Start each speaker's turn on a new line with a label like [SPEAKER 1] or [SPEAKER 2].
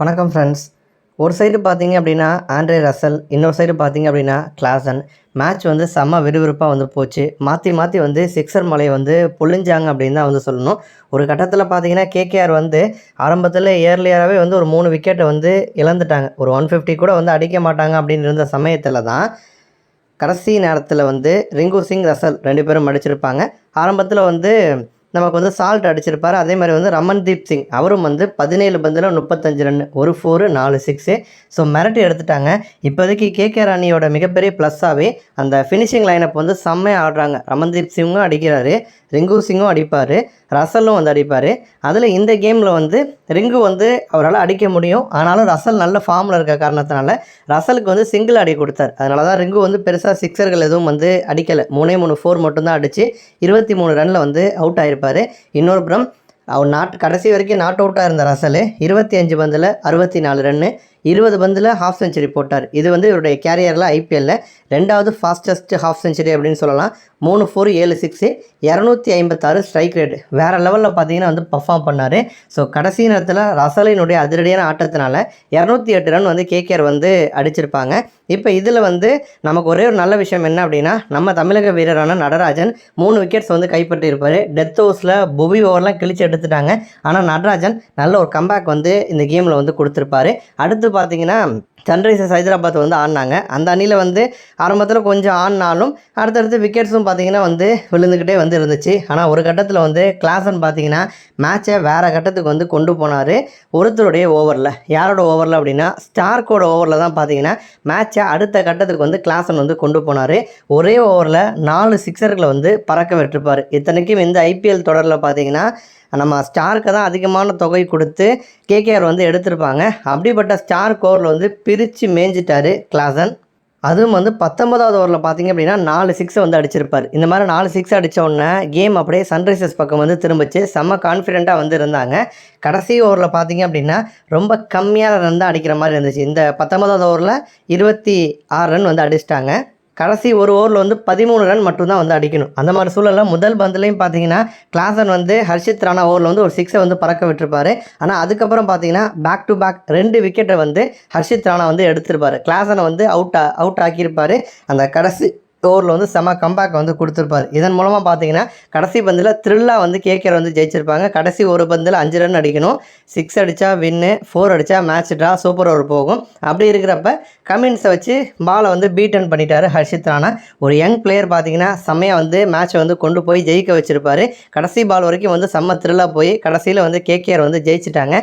[SPEAKER 1] வணக்கம் ஃப்ரெண்ட்ஸ் ஒரு சைடு பார்த்தீங்க அப்படின்னா ஆண்ட்ரே ரசல் இன்னொரு சைடு பார்த்தீங்க அப்படின்னா கிளாசன். மேட்ச் வந்து செம்ம விறுவிறுப்பாக வந்து போச்சு. மாற்றி மாற்றி வந்து சிக்ஸர் மலையை வந்து பொழிஞ்சாங்க அப்படின்னு தான் வந்து சொல்லணும். ஒரு கட்டத்தில் பார்த்தீங்கன்னா கேகேஆர் வந்து ஆரம்பத்தில் இயர்லியராகவே வந்து ஒரு மூணு விக்கெட்டை வந்து இழந்துட்டாங்க. ஒரு ஒன் ஃபிஃப்டி கூட வந்து அடிக்க மாட்டாங்க அப்படின்னு இருந்த சமயத்தில் தான் கடைசி நேரத்தில் வந்து ரிங்கு சிங் ரசல் ரெண்டு பேரும் அடிச்சிருப்பாங்க. ஆரம்பத்தில் வந்து நமக்கு வந்து சால்ட் அடிச்சிருப்பார். அதே மாதிரி வந்து ரமன்தீப் சிங் அவரும் வந்து பதினேழு பந்தில் முப்பத்தஞ்சு ரன் ஒரு ஃபோரு நாலு சிக்ஸு ஸோ மிரட்டி எடுத்துட்டாங்க. இப்போதைக்கு கே கே ராணியோட மிகப்பெரிய ப்ளஸ்ஸாகவே அந்த ஃபினிஷிங் லைனப் வந்து செம்மையாக ஆடுறாங்க. ரமன்தீப் சிங்கும் அடிக்கிறாரு ரிங்கு சிங்கும் அடிப்பார் ரசலும் வந்து அடிப்பார். அதில் இந்த கேமில் வந்து ரிங்கு வந்து அவரால் அடிக்க முடியும். ஆனாலும் ரசல் நல்ல ஃபார்மில் இருக்க காரணத்தினால ரசலுக்கு வந்து சிங்கிள் அடி கொடுத்தார். அதனால தான் ரிங்கு வந்து பெருசாக சிக்ஸர்கள் எதுவும் வந்து அடிக்கலை. மூணே மூணு ஃபோர் மட்டும்தான் அடித்து இருபத்தி மூணு ரனில் வந்து அவுட் பண்ணியிருப்பார் இன்னொரு புறம் அவர் நாட் கடைசி வரைக்கும் நாட் அவுட்டாக இருந்த ரசல் இருபத்தி அஞ்சு பந்தில் அறுபத்தி நாலு ரன்னு இருபது பந்தில் ஹாஃப் செஞ்சுரி போட்டார். இது வந்து இவருடைய கேரியரில் ஐபிஎல்லில் ரெண்டாவது ஃபாஸ்டஸ்ட் ஹாஃப் செஞ்சுரி அப்படின்னு சொல்லலாம். மூணு ஃபோர் ஏழு சிக்ஸு இரநூத்தி ஐம்பத்தாறு ஸ்ட்ரைக் ரேட் வேறு லெவலில் பார்த்தீங்கன்னா வந்து பர்ஃபார்ம் பண்ணார். ஸோ கடைசி நேரத்தில் ரசலினுடைய அதிரடியான ஆட்டத்தினால இரநூத்தி எட்டு ரன் வந்து கேகேஆர் வந்து அடிச்சிருப்பாங்க. இப்போ இதில் வந்து நமக்கு ஒரே ஒரு நல்ல விஷயம் என்ன அப்படின்னா நம்ம தமிழக வீரரான நடராஜன் மூணு விக்கெட்ஸ் வந்து கைப்பற்றியிருப்பார் டெத் ஹவுஸில் புவி ஓவர்லாம் கிழிச்சு எடுத்துட்டாங்க. ஆனால் நடராஜன் நல்ல ஒரு கம்பேக் வந்து இந்த கேமில் வந்து கொடுத்துருப்பாரு. அடுத்து பார்த்தீங்கன்னா சன்ரைசர்ஸ் ஹைதராபாத் வந்து ஆடினாங்க. அந்த அணியில் வந்து ஆரம்பத்தில் கொஞ்சம் ஆடினாலும் அடுத்தடுத்து விக்கெட்ஸும் பார்த்தீங்கன்னா வந்து விழுந்துக்கிட்டே வந்து இருந்துச்சு. ஆனால் ஒரு கட்டத்தில் வந்து கிளாஸன் பார்த்தீங்கன்னா மேட்சை வேறு கட்டத்துக்கு வந்து கொண்டு போனார். ஒருத்தருடைய ஓவரில். யாரோட ஓவரில் அப்படின்னா ஸ்டார்க்கோட ஓவரில் தான் பார்த்தீங்கன்னா மேட்சை அடுத்த கட்டத்துக்கு வந்து கிளாசன் வந்து கொண்டு போனார். ஒரே ஓவரில் நாலு சிக்ஸர்களை வந்து பறக்க விட்டுருப்பார். இத்தனைக்கும் இந்த ஐபிஎல் தொடரில் பார்த்தீங்கன்னா நம்ம ஸ்டாருக்கு தான் அதிகமான தொகை கொடுத்து கேகேஆர் வந்து எடுத்திருப்பாங்க. அப்படிப்பட்ட ஸ்டார் கோரில் வந்து பிரித்து மேய்ஞ்சிட்டார் கிளாசன் அதுவும் வந்து பத்தொன்பதாவது ஓவரில் பார்த்தீங்க அப்படின்னா நாலு சிக்ஸை வந்து அடிச்சிருப்பார். இந்த மாதிரி நாலு சிக்ஸ் அடித்த உடனே கேம் அப்படியே சன்ரைசர்ஸ் பக்கம் வந்து திரும்பிச்சு செம்ம கான்ஃபிடெண்ட்டாக வந்து இருந்தாங்க. கடைசி ஓவரில் பார்த்தீங்க அப்படின்னா ரொம்ப கம்மியான ரன் தான் அடிக்கிற மாதிரி இருந்துச்சு. இந்த பத்தொன்பதாவது ஓவரில் இருபத்தி ஆறு ரன் வந்து அடிச்சிட்டாங்க. கடைசி ஒரு ஓவரில் வந்து பதிமூணு ரன் மட்டும்தான் வந்து அடிக்கணும். அந்த மாதிரி சூழலில் முதல் பந்துலையும் பார்த்தீங்கன்னா கிளாசன் வந்து ஹர்ஷித் ராணா ஓவரில் வந்து ஒரு சிக்ஸை வந்து பறக்க விட்டுருப்பாரு. ஆனால் அதுக்கப்புறம் பார்த்தீங்கன்னா பேக் டு பேக் ரெண்டு விக்கெட்டை வந்து ஹர்ஷித் ராணா வந்து எடுத்திருப்பாரு. கிளாசனை வந்து அவுட் அவுட் ஆக்கியிருப்பார். அந்த கடைசி ஓவரில் வந்து செம கம்பேக் வந்து கொடுத்துருப்பாரு. இதன் மூலமாக பார்த்தீங்கன்னா கடைசி பந்தில் த்ரில்லாக வந்து கேகேஆர் வந்து ஜெயிச்சிருப்பாங்க. கடைசி ஒரு பந்தில் அஞ்சு ரன் அடிக்கணும். சிக்ஸ் அடித்தா வின்னு ஃபோர் அடித்தா மேட்ச் ட்ரா சூப்பர் ஓவர் போகும். அப்படி இருக்கிறப்ப கமின்ஸை வச்சு பாலை வந்து பீட்டன் பண்ணிட்டாரு ஹர்ஷித் ராணா. ஒரு யங் பிளேயர் பார்த்தீங்கன்னா செம்மையாக வந்து மேட்சை வந்து கொண்டு போய் ஜெயிக்க வச்சுருப்பாரு. கடைசி பால் வரைக்கும் வந்து செம்ம த்ரில்லாக போய் கடைசியில் வந்து கேகேஆர் வந்து ஜெயிச்சிட்டாங்க.